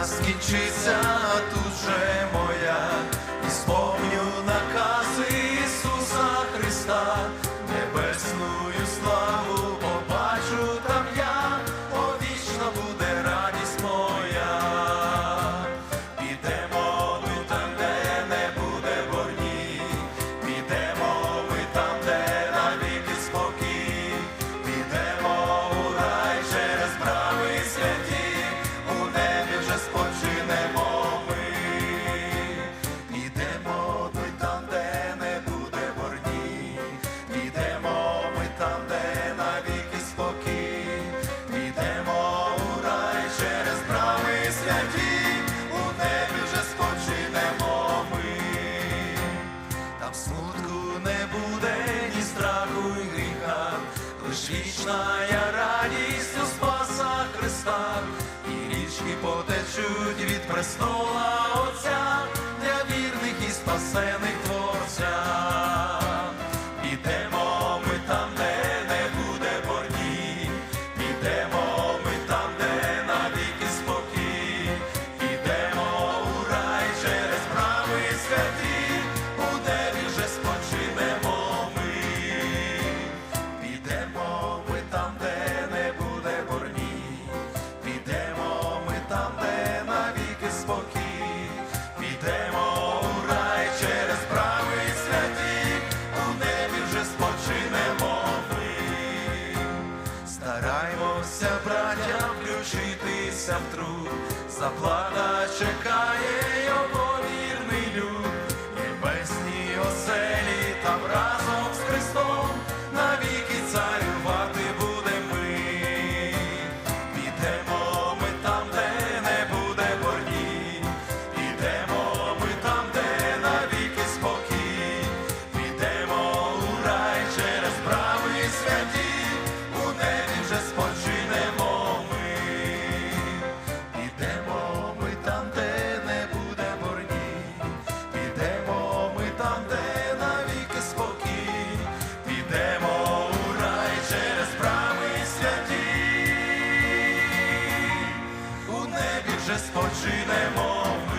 нас тут. Krishna браття, включитися в труд, заплата чекає його вірний люд, небесні оселі там разом з Христом навіки цар. вже спочинемо.